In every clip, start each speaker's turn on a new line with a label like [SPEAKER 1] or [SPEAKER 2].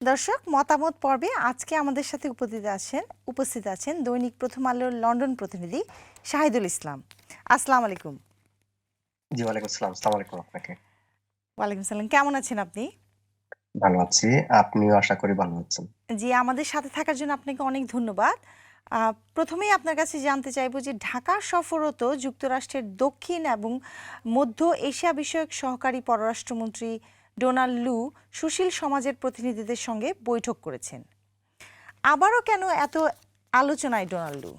[SPEAKER 1] দর্শক মতামত পর্বে আজকে আমাদের সাথে উপস্থিত আছেন উপস্থিত আছেন দৈনিক প্রথম আলোর লন্ডন প্রতিনিধি শাহিদুল ইসলাম। আসসালামু আলাইকুম।
[SPEAKER 2] জি ওয়ালাইকুম আসসালাম। আসসালামু আলাইকুম আপনাকে।
[SPEAKER 1] ওয়ালাইকুম সালাম কেমন আছেন আপনি?
[SPEAKER 2] ভালো আছি। আপনিও আশা করি ভালো আছেন।
[SPEAKER 1] জি আমাদের সাথে থাকার জন্য আপনাকে অনেক ধন্যবাদ। আহ, প্রথমেই আপনার কাছে জানতে চাইব যে ঢাকা সফররত যুক্তরাষ্ট্রের দক্ষিণ এবং মধ্য এশিয়া বিষয়ক সহকারী পররাষ্ট্রমন্ত্রী ডোনাল্ড লু সুশীল সমাজের প্রতিনিধিদের সঙ্গে বৈঠক করেছেন। আবারও কেন এত আলোচনায় ডোনাল্ড লু?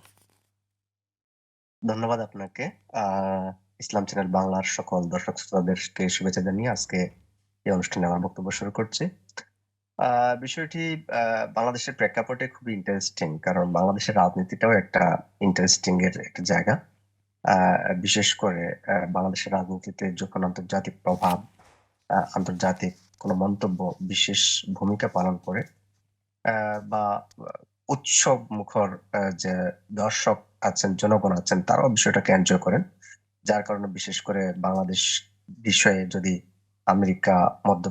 [SPEAKER 2] ধন্যবাদ আপনাকে। ইসলাম চ্যানেল বাংলার সকল দর্শক শ্রোতাদেরকে শুভেচ্ছা জানিয়ে আজকে এই অনুষ্ঠানে আমার বক্তব্য শুরু করছি। বিষয়টি বাংলাদেশের প্রেক্ষাপটে খুবই ইন্টারেস্টিং কারণ বাংলাদেশের রাজনীতিটাও একটা ইন্টারেস্টিং এর একটা জায়গা। বিশেষ করে বাংলাদেশের রাজনীতিতে যখন আন্তর্জাতিক প্রভাব আন্তর্জাতিক কোনো মন্তব্য, বিশেষ ভূমিকা পালন করে বা উৎসব মুখর যে দর্শক আছেন, জনগণ আছেন, তারাও বিষয়টাকে এনজয় করেন। যার কারণে বিশেষ করে বাংলাদেশ বিষয়ে যদি আমেরিকা, মধ্য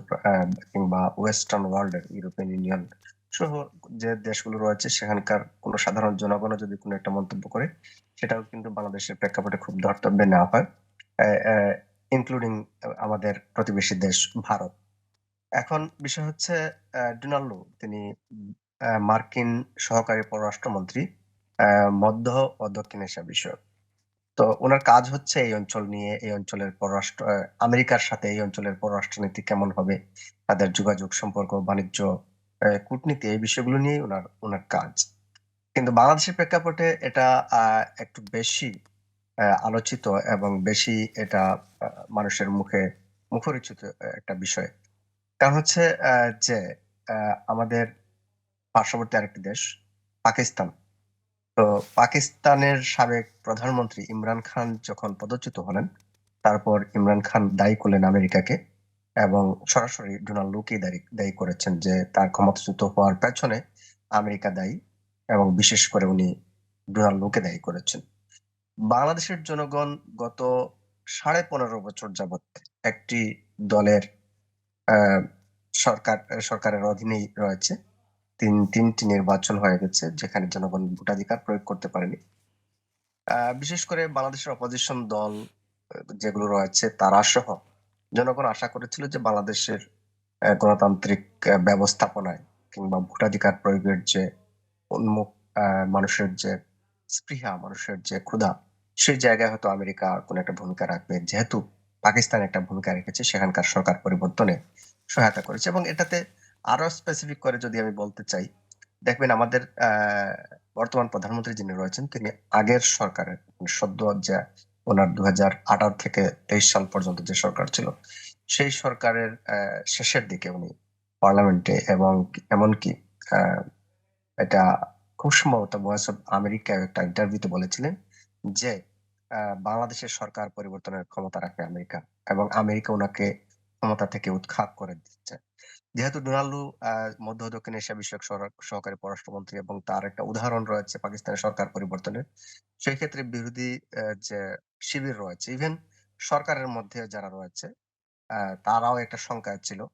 [SPEAKER 2] কিংবা ওয়েস্টার্ন ওয়ার্ল্ডের ইউরোপিয়ান ইউনিয়ন সহ যে দেশগুলো রয়েছে, সেখানকার কোনো সাধারণ জনগণও যদি কোনো একটা মন্তব্য করে, সেটাও কিন্তু বাংলাদেশের প্রেক্ষাপটে খুব ধর্তব্যে নেওয়া হয়। ইনক্লুডিং আমাদের প্রতিবেশী দেশ ভারত। এখন বিষয় হচ্ছে ডোনাল্ড, তিনি মার্কিন সহকারী পররাষ্ট্রমন্ত্রী মধ্য ও দক্ষিণ এশিয়া বিষয়ক। তো ওনার কাজ হচ্ছে এই অঞ্চল নিয়ে, এই অঞ্চলের পররাষ্ট্র আমেরিকার সাথে এই অঞ্চলের পররাষ্ট্রনীতি কেমন হবে, তাদের যোগাযোগ সম্পর্ক, বাণিজ্য কূটনীতি, এই বিষয়গুলো নিয়ে ওনার ওনার কাজ। কিন্তু বাংলাদেশের প্রেক্ষাপটে এটা একটু বেশি আলোচিত এবং বেশি এটা মানুষের মুখে মুখরোচিত একটা বিষয়। কারণ হচ্ছে যে আমাদের পার্শ্ববর্তী আরেকটি দেশ, পাকিস্তান। তো পাকিস্তানের সাবেক প্রধানমন্ত্রী ইমরান খান যখন পদচ্যুত হলেন, তারপর ইমরান খান দায়ী করলেন আমেরিকাকে এবং সরাসরি ডোনাল্ড লুকে দায়ী করেছেন যে, তার ক্ষমতাচ্যুত হওয়ার পেছনে আমেরিকা দায়ী এবং বিশেষ করে উনি ডোনাল্ড লুকে দায়ী করেছেন। বাংলাদেশের জনগণ গত সাড়ে পনেরো বছর যাবত একটি দলের সরকার, সরকারের অধীনেই রয়েছে। তিন, তিনটি নির্বাচন হয়ে গেছে যেখানে জনগণ ভোটাধিকার প্রয়োগ করতে পারেনি। বিশেষ করে বাংলাদেশের অপোজিশন দল যেগুলো রয়েছে তারা সহ জনগণ আশা করেছিল যে বাংলাদেশের গণতান্ত্রিক ব্যবস্থাপনায় কিংবা ভোটাধিকার প্রয়োগের যে উন্মুখ মানুষের যে স্পৃহা মানুষের যে ক্ষুধা, সেই জায়গায় হয়তো আমেরিকা কোন একটা ভূমিকা রাখবে। যেহেতু পাকিস্তান একটা ভূমিকা রেখেছে, সেখানকার সরকার পরিবর্তনে সহায়তা করেছে এবং এটাতে আরও স্পেসিফিক করে যদি আমি বলতে চাই, দেখবেন আমাদের বর্তমান প্রধানমন্ত্রী যিনি রয়েছেন, তিনি আগের সরকারের মানে সদ্য যে ওনার দু হাজার আঠারো থেকে তেইশ সাল পর্যন্ত যে সরকার ছিল, সেই সরকারের শেষের দিকে উনি পার্লামেন্টে এবং এমনকি এটা খুব সম্ভবত ভয়েস অফ আমেরিকায় একটা ইন্টারভিউতে বলেছিলেন যে বাংলাদেশের সরকার পরিবর্তনের ক্ষমতা রাখে আমেরিকা এবং আমেরিকা ওনাকে ক্ষমতা থেকে করে দিচ্ছে। যেহেতু ডোনাল্ডু মধ্য দক্ষিণ এশিয়া বিষয়ক সহকারী পররাষ্ট্রমন্ত্রী এবং তার একটা উদাহরণ রয়েছে পাকিস্তানের সরকার পরিবর্তনের সেই ক্ষেত্রে বিরোধী যে শিবির রয়েছে ইভেন সরকারের মধ্যে যারা রয়েছে তারাও একটা শঙ্কায় ছিল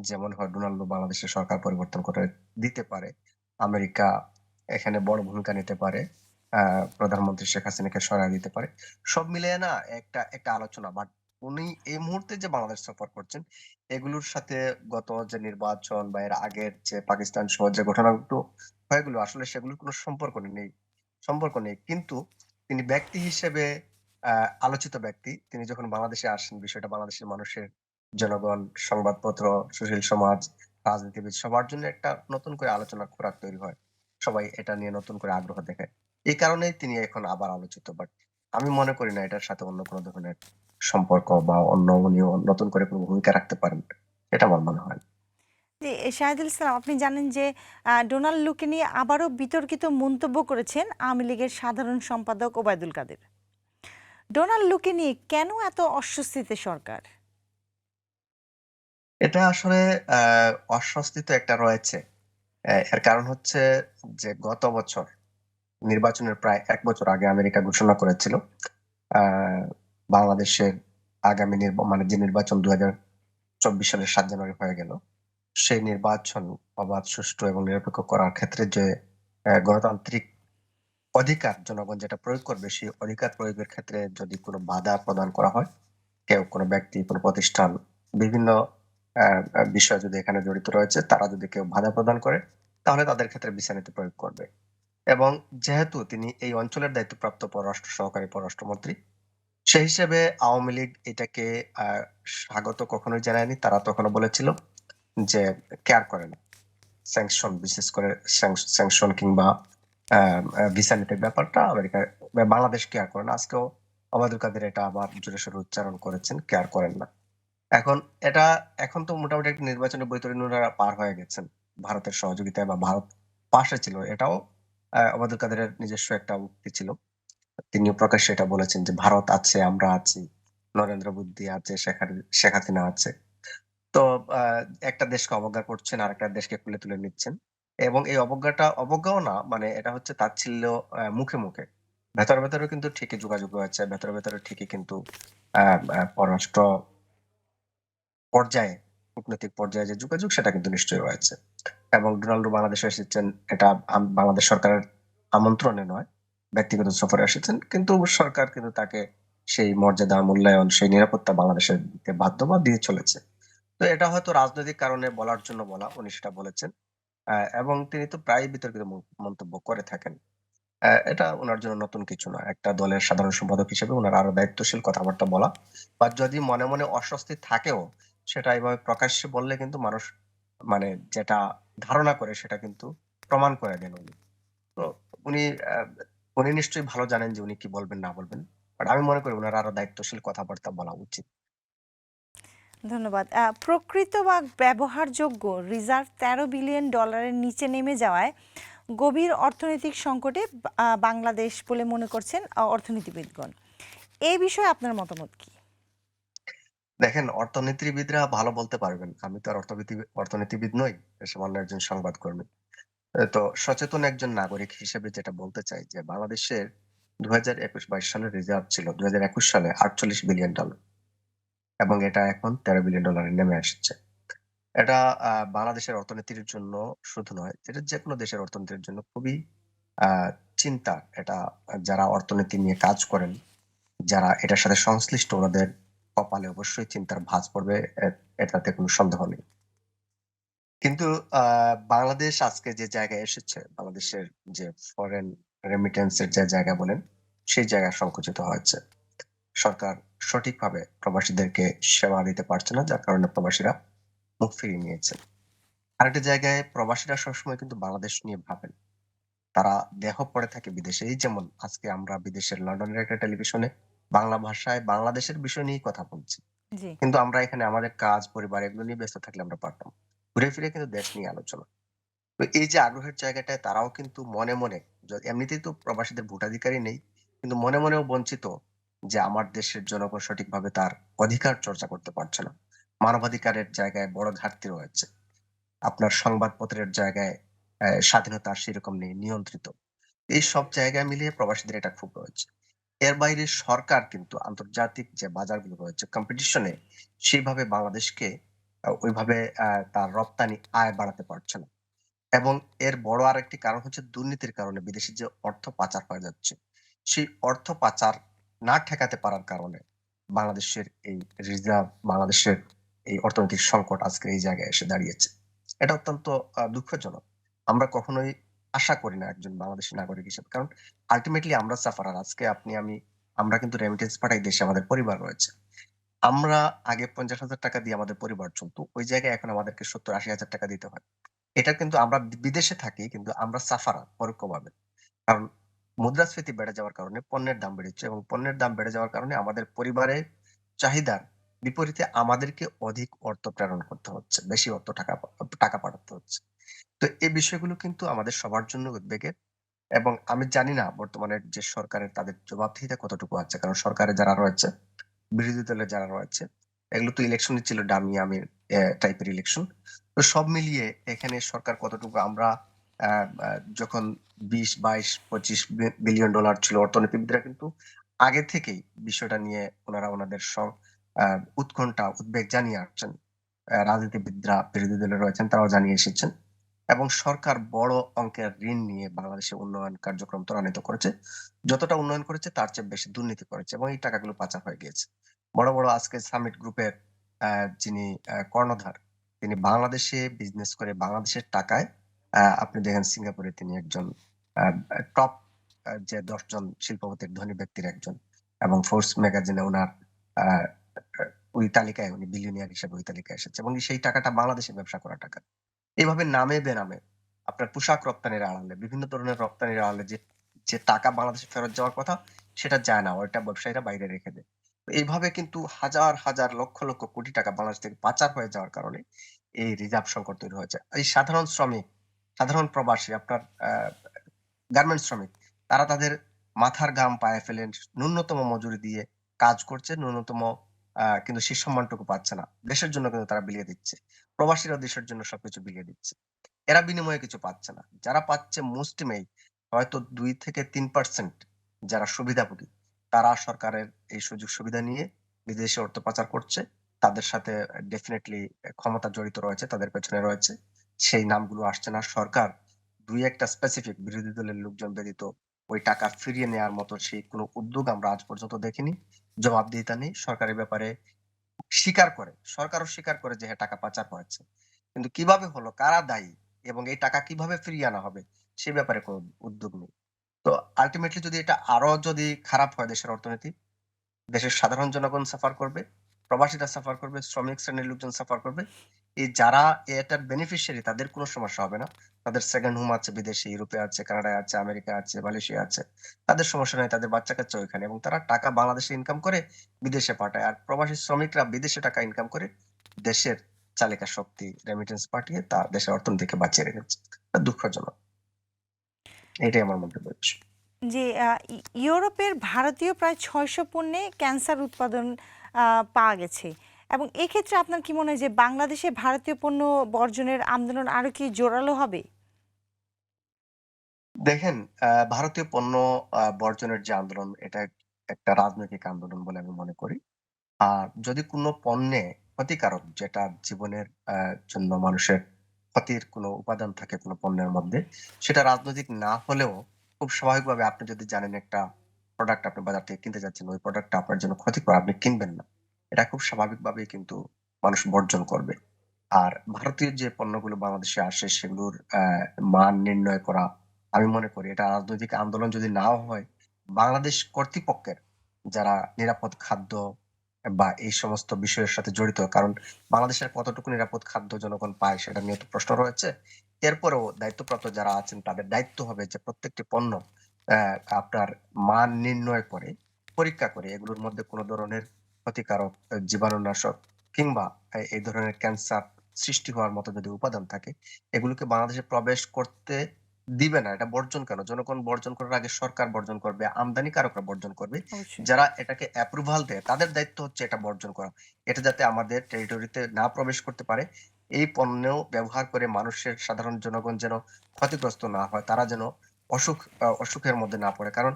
[SPEAKER 2] যেমন হয় ডোনাল্ডো বাংলাদেশের সরকার পরিবর্তন করে দিতে পারে আমেরিকা এখানে বড় ভূমিকা নিতে পারে প্রধানমন্ত্রী শেখ হাসিনাকে সরাই দিতে পারে। সব মিলিয়ে না একটা একটা আলোচনা বাট উনি এই মুহূর্তে যে বাংলাদেশ সফর করছেন, এগুলোর সাথে গত যে নির্বাচন বা এর আগের যে পাকিস্তান সহ যে ঘটনাগুলো হয়েগুলো আসলে সেগুলোর কোনো সম্পর্ক নেই সম্পর্ক নেই। কিন্তু তিনি ব্যক্তি হিসেবে আলোচিত ব্যক্তি। তিনি যখন বাংলাদেশে আসেন, বিষয়টা বাংলাদেশের মানুষের জনগণ, সংবাদপত্র, সুশীল সমাজ, রাজনীতিবিদ, সবার জন্য একটা নতুন করে আলোচনা খোরাক তৈরি হয়। সবাই এটা নিয়ে নতুন করে আগ্রহ দেখায়। এই কারণেই তিনি এখন আবার আলোচিত বাট আমি মনে করি না এটার সাথে অন্য কোনো ধরনের সম্পর্ক বা অন্য উনিও নতুন করে কোনো ভূমিকা রাখতে পারেন। এটা আমার মনে হয়
[SPEAKER 1] জি শাহিদুল ইসলাম আপনি জানেন যে ডোনাল্ড লুকে নিয়ে আবারও বিতর্কিত মন্তব্য করেছেন আওয়ামী লীগের সাধারণ সম্পাদক ওবায়দুল কাদের। ডোনাল্ড লুকে নিয়ে কেন এত অস্বস্তিতে সরকার?
[SPEAKER 2] এটা আসলে আহ অস্বস্তি তো একটা রয়েছে। এর কারণ হচ্ছে যে গত বছর নির্বাচনের প্রায় এক বছর আগে আমেরিকা ঘোষণা করেছিল বাংলাদেশের আগামী মানে যে নির্বাচন দু হাজার চব্বিশ সালের সাত জানুয়ারি হয়ে গেল সেই নির্বাচন অবাধ, সুষ্ঠু এবং নিরপেক্ষ করার ক্ষেত্রে যে গণতান্ত্রিক অধিকার জনগণ যেটা প্রয়োগ করবে, সেই অধিকার প্রয়োগের ক্ষেত্রে যদি কোনো বাধা প্রদান করা হয়, কেউ কোনো ব্যক্তি, কোনো প্রতিষ্ঠান বিভিন্ন বিষয় যদি এখানে জড়িত রয়েছে, তারা যদি কেউ বাধা প্রদান করে, তাহলে তাদের ক্ষেত্রে বিচার নীতি প্রয়োগ করবে। এবং যেহেতু তিনি এই অঞ্চলের দায়িত্বপ্রাপ্ত পররাষ্ট্র সহকারী পররাষ্ট্রমন্ত্রী, সেই হিসেবে আওয়ামী লীগ এটাকে স্বাগত কখনোই জানায়নি। তারা তখনও বলেছিল যে কেয়ার করে না। স্যাংশন বিশেষ করে স্যাংশন কিংবা ভিসা নীতির ব্যাপারটা আমেরিকা বাংলাদেশ কেয়ার করে না। আজকেও ওবায়দুল কাদের এটা আবার জোরে উচ্চারণ করেছেন, কেয়ার করেন না। এখন এটা এখন তো মোটামুটি একটা নির্বাচনের বৈতরণী পার হয়ে গেছেন। ভারতের সহযোগিতায় বা ভারত পাশে ছিল। এটাও ওবায়দুল কাদেরের নিজস্ব একটা উক্তি ছিল। তিনিও প্রকাশ্যে এটা বলেছেন যে, "ভারত আছে, আমরা আছি। নরেন্দ্র মোদি আছে, শেখ হাসিনা আছে।" তো একটা দেশকে অবজ্ঞা করছেন, আর একটা দেশকে খুলে তুলে নিচ্ছেন। এবং এই অবজ্ঞাটা অবজ্ঞাও না মানে এটা হচ্ছে তাচ্ছিল্য মুখে, মুখে। ভেতরে, ভেতরেও কিন্তু ঠিকই যোগাযোগ রয়েছে। ভেতরে, ভেতরে ঠিকই কিন্তু পররাষ্ট্র পর্যায়ে, কূটনৈতিক পর্যায়ে যে যোগাযোগ সেটা কিন্তু নিশ্চয়ই রয়েছে। এবং ডোনাল্ডো বাংলাদেশে এসেছেন এটা বাংলাদেশ সরকারের আমন্ত্রণে নয়, ব্যক্তিগত সফরে এসেছেন। কিন্তু সরকার কিন্তু তাকে সেই মর্যাদা, মূল্যায়ন, সেই নিরাপত্তা বাংলাদেশে দিতে বাধ্য বা দিয়ে চলেছে। তো এটা হয়তো রাজনৈতিক কারণে বলার জন্য বলা, উনি সেটা বলেছেন। এবং তিনি তো প্রায়ই বিতর্কিত মন্তব্য করে থাকেন। এটা ওনার জন্য নতুন কিছু না। একটা দলের সাধারণ সম্পাদক হিসেবে উনার আরও দায়িত্বশীল কথাবার্তা বলা বা যদি মনে, মনে অস্বস্তি থাকেও সেটা এভাবে প্রকাশ্যে বললে কিন্তু মানুষ মানে যেটা ধারণা করে সেটা কিন্তু প্রমাণ করে দেন উনি। তো উনি উনি নিশ্চয়ই ভালো জানেন যে উনি কি বলবেন, না বলবেন। বাট আমি মনে করি উনার আরও দায়িত্বশীল কথাবার্তা বলা উচিত।
[SPEAKER 1] ধন্যবাদ। প্রকৃত বা ব্যবহারযোগ্য রিজার্ভ ১৩ বিলিয়ন ডলারের নিচে নেমে যাওয়ায় গভীর অর্থনৈতিক সংকটে বাংলাদেশ বলে মনে করছেন অর্থনীতিবিদগণ। এ বিষয়ে আপনার মতামত কি?
[SPEAKER 2] দেখেন অর্থনীতিবিদরা ভালো বলতে পারবেন। আমি তো আর অর্থবিতি অর্থনীতিবিদ নই। সামান্য একজন সংবাদকর্মী। তো সচেতন একজন নাগরিক হিসেবে যেটা বলতে চাই যে বাংলাদেশের ২০২১-২২ সালের রিজার্ভ ছিল ২০২১ সালে ৪৮ বিলিয়ন ডলার। এবং এটা এখন ১৩ বিলিয়ন ডলারে নেমে আসছে। এটা বাংলাদেশের অর্থনীতির জন্য শুধু নয়, এটা যেকোনো দেশের অর্থনীতির জন্য খুবই চিন্তা। এটা যারা অর্থনীতি নিয়ে কাজ করেন, যারা এটার সাথে সংশ্লিষ্ট ওনাদের কপালে অবশ্যই চিন্তার ভাঁজ পড়বে এটাতে কোনো সন্দেহ নেই। কিন্তু বাংলাদেশ আজকে যে জায়গায় এসেছে, বাংলাদেশের যে ফরেন রেমিটেন্স এর যে জায়গা বলেন, সেই জায়গা সংকুচিত হয়েছে। সরকার সঠিকভাবে প্রবাসীদেরকে সেবা দিতে পারছে না, যার কারণে প্রবাসীরা মুখ ফিরিয়ে নিয়েছে। আরেকটা জায়গায় প্রবাসীরা সবসময় কিন্তু বাংলাদেশ নিয়ে ভাবেন। তারা দেহ পড়ে থাকে বিদেশে। এই যেমন আজকে আমরা বিদেশের লন্ডনের একটা টেলিভিশনে বাংলা ভাষায় বাংলাদেশের বিষয় নিয়েই কথা বলছি। কিন্তু আমরা এখানে আমাদের কাজ, পরিবার এগুলো নিয়ে ব্যস্ত থাকলে আমরা পারতাম। ঘুরে ফিরে কিন্তু দেশ নিয়ে আলোচনা। তো এই যে আগ্রহের জায়গাটায় তারাও কিন্তু মনে, মনে এমনিতেই তো প্রবাসীদের ভোটাধিকারই নেই। কিন্তু মনে, মনেও বঞ্চিত যে আমার দেশের জনগণ সঠিকভাবে তার অধিকার চর্চা করতে পারছে না। মানবাধিকারের জায়গায় বড় ঘাটতি রয়েছে। আপনার সংবাদপত্রের জায়গায় স্বাধীনতা সেরকম নেই, নিয়ন্ত্রিত। এই সব জায়গায় মিলিয়ে প্রবাসীদের এটা খুব রয়েছে। এর বাইরে সরকার কিন্তু আন্তর্জাতিক যে বাজারগুলো রয়েছে কম্পিটিশন এ সেভাবে বাংলাদেশকে ওইভাবে তার রপ্তানি আয় বাড়াতে পারছে না। এবং এর বড় আরেকটি কারণ হচ্ছে দুর্নীতির কারণে বিদেশি যে অর্থ পাচার হয়ে যাচ্ছে। সেই অর্থ পাচার না ঠেকাতে পারার কারণে বাংলাদেশের এই রিজার্ভ, বাংলাদেশের এই অর্থনৈতিক সংকট আজকে এই জায়গায় এসে দাঁড়িয়েছে। এটা অত্যন্ত দুঃখজনক। আমরা কখনোই আশা করি না একজন বাংলাদেশী নাগরিক হিসেবে। কারণ আল্টিমেটলি আমরা সাফারার। আজকে আপনি আমি আমরা কিন্তু রেমিটেন্স পাঠাই দেশে আমাদের পরিবার রয়েছে। আমরা আগে ৳৫০,০০০ দিয়ে আমাদের পরিবার চলতো ওই জায়গায় এখন আমাদেরকে সত্তর আশি হাজার টাকা দিতে হয়। এটা কিন্তু আমরা বিদেশে থাকি কিন্তু আমরা সাফারার পরোক্ষভাবে। কারণ মুদ্রাস্ফীতি বেড়ে যাওয়ার কারণে পণ্যের দাম বেড়েছে এবং পণ্যের দাম বেড়ে যাওয়ার কারণে আমাদের পরিবারের চাহিদার বিপরীতে আমাদেরকে অধিক অর্থ প্রেরণ করতে হচ্ছে। বেশি অর্থ টাকা টাকা পাঠাতে হচ্ছে। তো এই বিষয়গুলো কিন্তু আমাদের সবার জন্য উদ্বেগের এবং আমি জানি না বর্তমানে যে সরকারের তাদের জবাবদিহিতা কতটুকু আছে। কারণ সরকারে যারা রয়েছে, বিরোধী দলে যারা রয়েছে, এগুলো তো ইলেকশনই ছিল ডামি আমি টাইপের ইলেকশন। তো সব মিলিয়ে এখানে সরকার কতটুকু আমরা যখন বিশ বাইশ পঁচিশ বিলিয়ন ডলার ছিল অর্থনীতিবিদরা কিন্তু আগে থেকেই বিষয়টা নিয়ে ওনারা ওনাদের উৎকণ্ঠা, উদ্বেগ জানিয়ে আসছেন। রাজনীতিবিদরা বিরোধী দলে রয়েছেন তারাও জানিয়ে এসেছেন এবং সরকার বড় অঙ্কের ঋণ নিয়ে বাংলাদেশে উন্নয়ন কার্যক্রম ত্বরান্বিত করেছে। যতটা উন্নয়ন করেছে, তার চেয়ে বেশি দুর্নীতি করেছে এবং এই টাকাগুলো পাচার হয়ে গিয়েছে। বড় বড় আজকে সামিট গ্রুপের যিনি কর্ণধার, তিনি বাংলাদেশে বিজনেস করে বাংলাদেশের টাকায় আপনি দেখেন সিঙ্গাপুরে তিনি একজন টপ যে দশজন শিল্পপতির ধনী ব্যক্তির একজন এবং ফোর্স ম্যাগাজিনে ওনার ওই তালিকায় উনি বিলিয়নিয়ার হিসেবে ওই তালিকায় এসেছে এবং সেই টাকাটা বাংলাদেশে ব্যবসা করা টাকা। এইভাবে নামে বেনামে আপনার পোশাক রপ্তানির আড়ালে, বিভিন্ন ধরনের রপ্তানির আড়ালে যে যে টাকা বাংলাদেশে ফেরত যাওয়ার কথা, সেটা যায় না, ওইটা ব্যবসায়ীরা বাইরে রেখে দেয়। এইভাবে কিন্তু হাজার হাজার, লক্ষ লক্ষ কোটি টাকা বাংলাদেশ থেকে পাচার হয়ে যাওয়ার কারণে এই রিজার্ভ সংকট তৈরি হয়েছে। এই সাধারণ শ্রমিক, সাধারণ প্রবাসী, আপনার গার্মেন্টস শ্রমিক, তারা তাদের মাথার ঘাম পায়ে ফেলেন ন্যূনতম মজুরি দিয়ে কাজ করছে, ন্যূনতম কিন্তু সেই সম্মানটুকু পাচ্ছে না। দেশের জন্য কিন্তু তারা বিলিয়ে দিচ্ছে। প্রবাসীরা দেশের জন্য সবকিছু বিলিয়ে দিচ্ছে। এরা বিনিময়ে কিছু পাচ্ছে না। যারা পাচ্ছে মুষ্টিমেয় হয়তো দুই থেকে তিন পার্সেন্ট যারা সুবিধাভোগী, তারা সরকারের এই সুযোগ সুবিধা নিয়ে বিদেশে অর্থ পাচার করছে। তাদের সাথে ডেফিনেটলি ক্ষমতা জড়িত রয়েছে, তাদের পেছনে রয়েছে। সেই নামগুলো আসছে না। সরকার দুই একটা স্পেসিফিক বিরোধী দলের লোকজন ব্যতীত ওই টাকা ফিরিয়ে নেওয়ার মতো সেই কোনো উদ্যোগ আমরা আজ পর্যন্ত দেখিনি। জবাবদিহিতা নেই, সরকারের ব্যাপারে স্বীকার করে, সরকারও স্বীকার করে যে হ্যাঁ টাকা পাচার হয়েছে কিন্তু কীভাবে হলো, কারা দায়ী এবং এই টাকা কীভাবে ফিরিয়ে আনা হবে, সে ব্যাপারে কোনো উদ্যোগ নেই। তো আলটিমেটলি যদি এটা আরও যদি খারাপ হয় দেশের অর্থনীতি, দেশের সাধারণ জনগণ সাফার করবে, প্রবাসীরা সাফার করবে, শ্রমিক শ্রেণির লোকজন সাফার করবে এই যারা এটার বেনিফিশিয়ারি তাদের কোনো সমস্যা হবে না। তাদের সেকেন্ড হোম আছে, বিদেশে, ইউরোপে আছে, কানাডায় আছে, আমেরিকা আছে, মালয়েশিয়া আছে। তাদের সমস্যা নেই, তাদের বাচ্চা কাচ্চা ওইখানে। এবং তারা টাকা বাংলাদেশে ইনকাম করে বিদেশে পাঠায়। আর প্রবাসী শ্রমিকরা বিদেশে টাকা ইনকাম করে দেশের চালিকা শক্তি রেমিটেন্স পাঠিয়ে তা দেশের অর্থনীতিকে বাঁচিয়ে রেখেছে। দুঃখজনক। এটাই আমার মন্তব্য।
[SPEAKER 1] যে ইউরোপের ভারতীয় প্রায় ছয়শো পণ্যে ক্যান্সার উৎপাদন পাওয়া গেছে। এবং এক্ষেত্রে আপনার কি মনে হয় যে বাংলাদেশে ভারতীয় পণ্য বর্জনের আন্দোলন আরও কি জোরালো হবে?
[SPEAKER 2] দেখেন ভারতীয় পণ্য বর্জনের যে আন্দোলন, এটা একটা রাজনৈতিক আন্দোলন বলে আমি মনে করি। আর যদি কোনো পণ্যে ক্ষতিকারক, যেটা জীবনের জন্য মানুষের ক্ষতির কোনো উপাদান থাকে কোনো পণ্যের মধ্যে, সেটা রাজনৈতিক না হলেও খুব স্বাভাবিকভাবে আপনি যদি জানেন একটা প্রোডাক্ট আপনি বাজার থেকে কিনতে যাচ্ছেন, ওই প্রোডাক্টটা আপনার জন্য ক্ষতিকর, আপনি কিনবেন না। এটা খুব স্বাভাবিকভাবেই কিন্তু মানুষ বর্জন করবে। আর ভারতীয় যে পণ্যগুলো বাংলাদেশে আসে সেগুলোর মান নির্ণয় করা, আমি মনে করি এটা রাজনৈতিক আন্দোলন যদি নাও হয়, বাংলাদেশ কর্তৃপক্ষের যারা নিরাপদ খাদ্য বা এই সমস্ত বিষয়ের সাথে জড়িত, কারণ বাংলাদেশের কতটুকু নিরাপদ খাদ্য জনগণ পায় সেটা নিয়ে তো প্রশ্ন রয়েছে। এরপরেও দায়িত্বপ্রাপ্ত যারা আছেন তাদের দায়িত্ব হবে যে প্রত্যেকটি পণ্য আপনার মান নির্ণয় করে, পরীক্ষা করে, এগুলোর মধ্যে কোনো ধরনের ক্ষতিকারক জীবাণুনাশক কিংবা এই- ধরনের ক্যান্সার সৃষ্টি হওয়ার মতো যদি উপাদান থাকে এগুলোকে বাংলাদেশে প্রবেশ করতে দিবে না। এটা বর্জন কেন? জনগণ বর্জন করার আগে সরকার বর্জন করবে আমদানিকারকরা বর্জন করবে। যারা এটাকে অ্যাপ্রুভাল দেয় তাদের দায়িত্ব হচ্ছে এটা বর্জন করা। এটা যাতে আমাদের টেরিটরিতে না প্রবেশ করতে পারে। এই পণ্য ব্যবহার করে মানুষের সাধারণ জনগণ যেন ক্ষতিগ্রস্ত না হয় তারা যেন অসুখ অসুখের মধ্যে না পড়ে। কারণ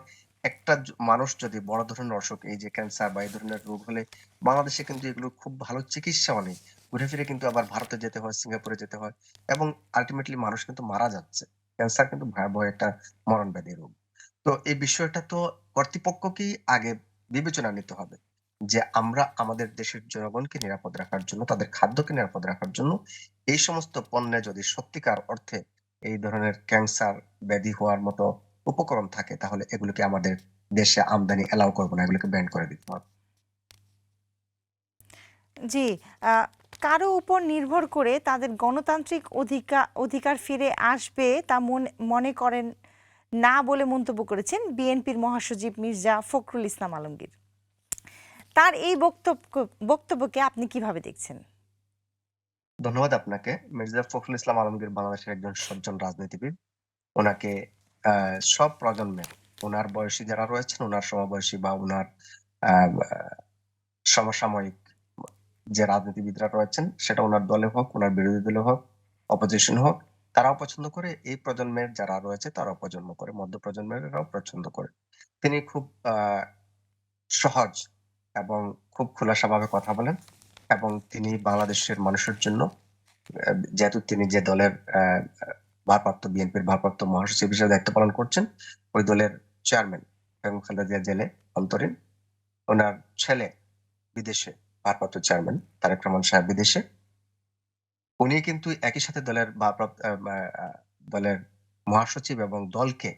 [SPEAKER 2] একটা মানুষ যদি বড় ধরনের অসুখ, এই যে ক্যান্সার বা এই ধরনের রোগ হলে বাংলাদেশে কিন্তু এগুলো খুব ভালো চিকিৎসাও নেই ঘুরে ফিরে কিন্তু আবার ভারতে যেতে হয়, সিঙ্গাপুরে যেতে হয় এবং আলটিমেটলি মানুষ কিন্তু মারা যাচ্ছে। ক্যান্সার কিন্তু ভয়াবহ একটা মরণ ব্যাধি রোগ। তো এই বিষয়টা তো কর্তৃপক্ষকেই আগে বিবেচনা নিতে হবে যে আমরা আমাদের দেশের জনগণকে নিরাপদ রাখার জন্য, তাদের খাদ্যকে নিরাপদ রাখার জন্য এই সমস্ত পণ্যে যদি সত্যিকার অর্থে এই ধরনের ক্যান্সার ব্যাধি হওয়ার মতো উপকরণ থাকে তাহলে এগুলোকে আমাদের দেশে আমদানি এলাও করব না এগুলোকে ব্যান করে দিতে হবে।
[SPEAKER 1] জি কারও উপর নির্ভর করে তাদের গণতান্ত্রিক অধিকার অধিকার ফিরে আসবে তা মনে করেন না বলে মন্তব্য করেছেন বিএনপির মহাসচিব মির্জা ফখরুল ইসলাম আলমগীর। তার এই বক্তব্য বক্তব্যকে আপনি কীভাবে দেখছেন?
[SPEAKER 2] ধন্যবাদ আপনাকে। মির্জা ফখরুল ইসলাম আলমগীর বাংলাদেশের একজন সজ্জন রাজনীতিবিদ। ওনাকে সব প্রজন্মে ওনার বয়সী যারা রয়েছেন ওনার সমবয়সী বা ওনার সমসাময়িক যে রাজনীতিবিদরা রয়েছেন, সেটা ওনার দলে হোক ওনার বিরোধী দলে হোক অপোজিশন হোক, তারাও পছন্দ করে, এই প্রজন্মের যারা রয়েছে, তারাও পছন্দ করে মধ্য প্রজন্মেরও পছন্দ করে। তিনি খুব সহজ এবং খুব খোলাসাভাবে কথা বলেন এবং তিনি বাংলাদেশের মানুষের জন্য যেহেতু তিনি যে দলের ভারপ্রাপ্ত বিএনপির ভারপ্রাপ্ত মহাসচিব হিসেবে দায়িত্ব পালন করছেন ওই দলের চেয়ারম্যান বেগম খালেদা জেলে অন্তরীণ। ওনার ছেলে বিদেশে ভারপ্রাপ্ত চেয়ারম্যান তারেক রহমান সাহেব বিদেশে। উনি কিন্তু একই সাথে দলের ভারপ্রাপ্ত দলের মহাসচিব এবং দলকে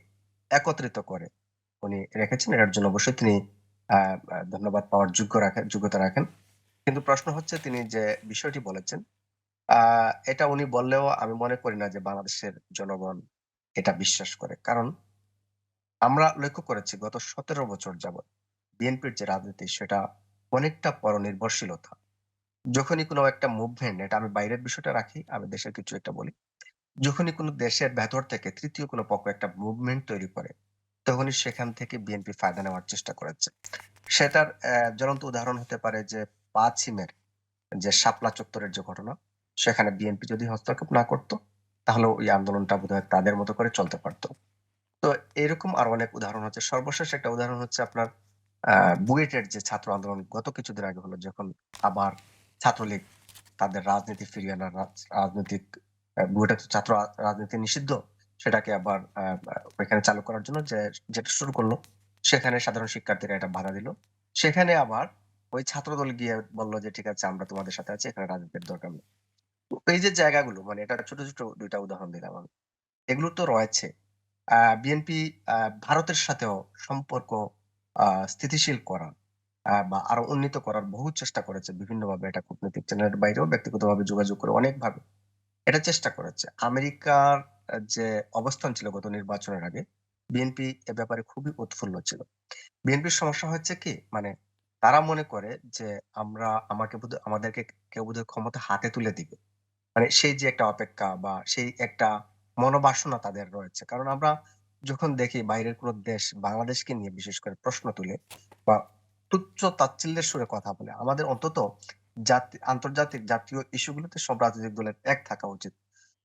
[SPEAKER 2] একত্রিত করে উনি রেখেছেন। এটার জন্য অবশ্যই তিনি ধন্যবাদ পাওয়ার যোগ্য রাখেন যোগ্যতা রাখেন। কিন্তু প্রশ্ন হচ্ছে তিনি যে বিষয়টি বলেছেন আহ, এটা উনি বললেও আমি মনে করি না যে বাংলাদেশের জনগণ এটা বিশ্বাস করে। কারণ আমরা লক্ষ্য করেছি গত সতেরো বছর যাবৎ বিএনপির যে রাজনীতি সেটা অনেকটা পরনির্ভরশীলতা। যখনই কোনো একটা মুভমেন্ট এটা আমি বাইরের বিষয়টা রাখি আমি দেশের কিছু একটা বলি। যখনই কোনো দেশের ভেতর থেকে তৃতীয় কোনো পক্ষ একটা মুভমেন্ট তৈরি করে তখনই সেখান থেকে বিএনপি ফায়দা নেওয়ার চেষ্টা করেছে। সেটার জ্বলন্ত উদাহরণ হতে পারে যে পাঁচিমের যে শাপলা চত্বরের যে ঘটনা সেখানে বিএনপি যদি হস্তক্ষেপ না করতো তাহলে ওই আন্দোলনটা বোধহয় তাদের মতো করে চলতে পারতো। তো এরকম আরও অনেক উদাহরণ হচ্ছে। সর্বশেষ একটা উদাহরণ হচ্ছে আপনার বুয়েটের যে ছাত্র আন্দোলন গত কিছুদিন আগে হলো যখন আবার ছাত্রলীগ তাদের রাজনীতি ফিরিয়ে আনার রাজনৈতিক আহ, বুয়েটে তো ছাত্র রাজনীতি নিষিদ্ধ সেটাকে আবার ওইখানে চালু করার জন্য যে যেটা শুরু করল সেখানে সাধারণ শিক্ষার্থীরা এটা বাধা দিল। সেখানে আবার ওই ছাত্রদল গিয়ে বলল যে ঠিক আছে আমরা তোমাদের সাথে আছি এখানে রাজনীতির দরকার নেই। এই যে জায়গাগুলো মানে এটা ছোট ছোট দুইটা উদাহরণ দিলাম আমি। এগুলো তো রয়েছে। বিএনপি ভারতের সাথেও সম্পর্ক স্থিতিশীল করা আহ, বা আরও উন্নীত করার বহু চেষ্টা করেছে বিভিন্নভাবে। এটা কূটনৈতিক চ্যানেলের বাইরেও ব্যক্তিগতভাবে যোগাযোগ করে অনেকভাবে। এটা চেষ্টা করেছে। আমেরিকার যে অবস্থান ছিল গত নির্বাচনের আগে বিএনপি এ ব্যাপারে খুবই উৎফুল্ল ছিল। বিএনপির সমস্যা হচ্ছে কি? মানে তারা মনে করে যে আমরা আমাকে আমাদেরকে কেউ বোধহয় ক্ষমতা হাতে তুলে দিবে। মানে সেই যে একটা অপেক্ষা বা সেই একটা মনোবাসনা তাদের রয়েছে। কারণ আমরা যখন দেখি বাইরের কোনো দেশ বাংলাদেশকে নিয়ে বিশেষ করে প্রশ্ন তুলে বা তুচ্ছ তাচ্ছিল্যের সুরে কথা বলে, আমাদের অন্তত জাতি, আন্তর্জাতিক জাতীয় ইস্যুগুলোতে সব রাজনৈতিক দলের এক থাকা উচিত।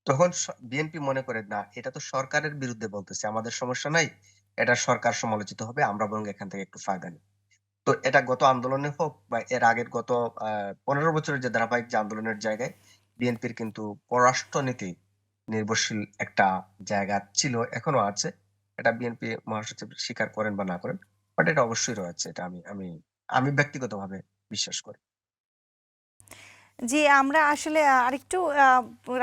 [SPEAKER 2] তখন বিএনপি মনে করে, না, এটা তো সরকারের বিরুদ্ধে বলতেছে, আমাদের সমস্যা নাই, এটা সরকার সমালোচিত হবে, আমরা বরং এখান থেকে একটু ফায়দা নিই। তো এটা গত আন্দোলনে হোক বা এর আগের গত, আহ, পনেরো বছরের যে ধারাবাহিক যে আন্দোলনের জায়গায় বিএনপির কিন্তু পররাষ্ট্রনীতি নির্ভরশীল একটা জায়গা ছিল, এখনও আছে। এটা বিএনপি মহাসচিব স্বীকার করেন বা না করেন বাট এটা অবশ্যই রয়েছে, এটা আমি আমি আমি ব্যক্তিগতভাবে বিশ্বাস করি।
[SPEAKER 1] জি, আমরা আসলে আরেকটু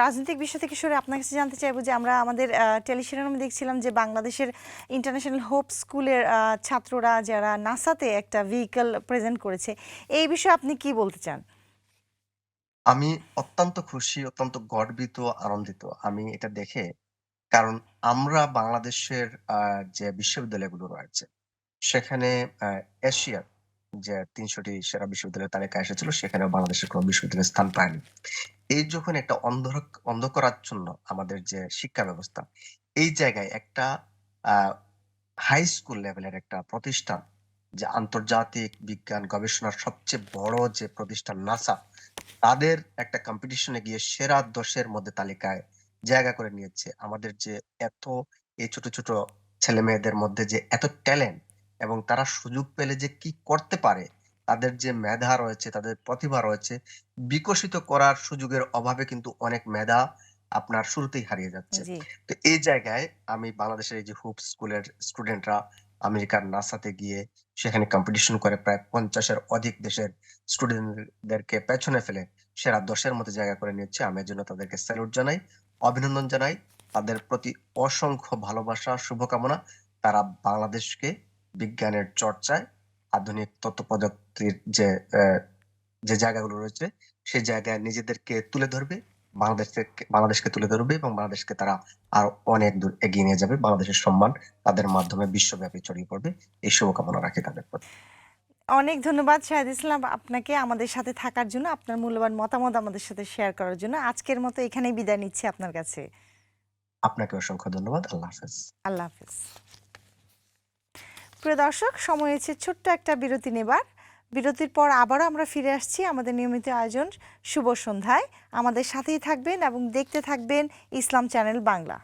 [SPEAKER 1] রাজনৈতিক বিষয় থেকে সরে আপনার কাছে জানতে চাইব যে আমরা আমাদের টেলিশিরামে দেখছিলাম যে বাংলাদেশের ইন্টারন্যাশনাল হোপ স্কুলের ছাত্ররা যারা নাসাতে একটা ভেহিকল প্রেজেন্ট করেছে, এই বিষয়ে আপনি কি বলতে চান?
[SPEAKER 2] আমি অত্যন্ত খুশি, অত্যন্ত গর্বিত, আনন্দিত। আমি এটা দেখে, কারণ আমরা বাংলাদেশের যে বিশ্ববিদ্যালয়গুলো রয়েছে, সেখানে এশিয়ার যে তিনশোটি সেরা বিশ্ববিদ্যালয়ের তালিকা এসেছিল সেখানে বাংলাদেশের কোনো বিশ্ববিদ্যালয়ের স্থান পায়নি। এই যখন একটা অন্ধ অন্ধকারাচ্ছন্ন আমাদের যে শিক্ষা ব্যবস্থা এই জায়গায় একটা আহ হাই স্কুল লেভেলের একটা প্রতিষ্ঠান, যে আন্তর্জাতিক বিজ্ঞান গবেষণার সবচেয়ে বড় যে প্রতিষ্ঠান নাসা তাদের একটা কম্পিটিশনে গিয়ে সেরা দশের মধ্যে তালিকায় জায়গা করে নিয়েছে। আমাদের যে এত এই ছোট ছোট ছেলে মেয়েদের মধ্যে যে এত ট্যালেন্ট এবং তারা সুযোগ পেলে যে কি করতে পারে তাদের যে মেধা রয়েছে তাদের প্রতিভা রয়েছে বিকশিত করার সুযোগের অভাবে কিন্তু অনেক মেধা আপনার শুরুতেই হারিয়ে যাচ্ছে। তো এই জায়গায় আমি বাংলাদেশের এই যে হুপ স্কুলের স্টুডেন্টরা আমেরিকার নাসাতে গিয়ে সেখানে কম্পিটিশন করে প্রায় পঞ্চাশের অধিক দেশের স্টুডেন্টদেরকে পেছনে ফেলে সেরা দশের মতো জায়গা করে নিচ্ছে আমি জন্য তাদেরকে স্যালুট জানাই, অভিনন্দন জানাই। তাদের প্রতি অসংখ্য ভালোবাসা, শুভকামনা। তারা বাংলাদেশকে বিজ্ঞানের চর্চায়, আধুনিক তথ্য প্রযুক্তির যে যে জায়গাগুলো রয়েছে, সেই জায়গায় নিজেদেরকে তুলে ধরবে। বাংলাদেশকে বাংলাদেশকে তুলে ধরবে এবং বাংলাদেশকে তারা আরও অনেক দূর এগিয়ে নিয়ে যাবে। বাংলাদেশের সম্মান তাদের মাধ্যমে বিশ্বব্যাপী ছড়িয়ে পড়বে। এই শুভকামনা রাখি তাদের প্রতি।
[SPEAKER 1] অনেক ধন্যবাদ শাহেদ ইসলাম আপনাকে আমাদের সাথে থাকার জন্য আপনার মূল্যবান মতামত আমাদের সাথে শেয়ার করার জন্য। আজকের মতো এখানেই বিদায় নিচ্ছি আপনার কাছে।
[SPEAKER 2] আপনাকে অসংখ্য ধন্যবাদ। আল্লাহ হাফেজ।
[SPEAKER 1] আল্লাহ হাফিজ। প্রিয় দর্শক সময় হয়েছে ছোট্ট একটা বিরতি নেবার। বিরতির পর আবারও আমরা ফিরে আসছি আমাদের নিয়মিত আয়োজন শুভ সন্ধ্যায়। আমাদের সাথেই থাকবেন এবং দেখতে থাকবেন ইসলাম চ্যানেল বাংলা।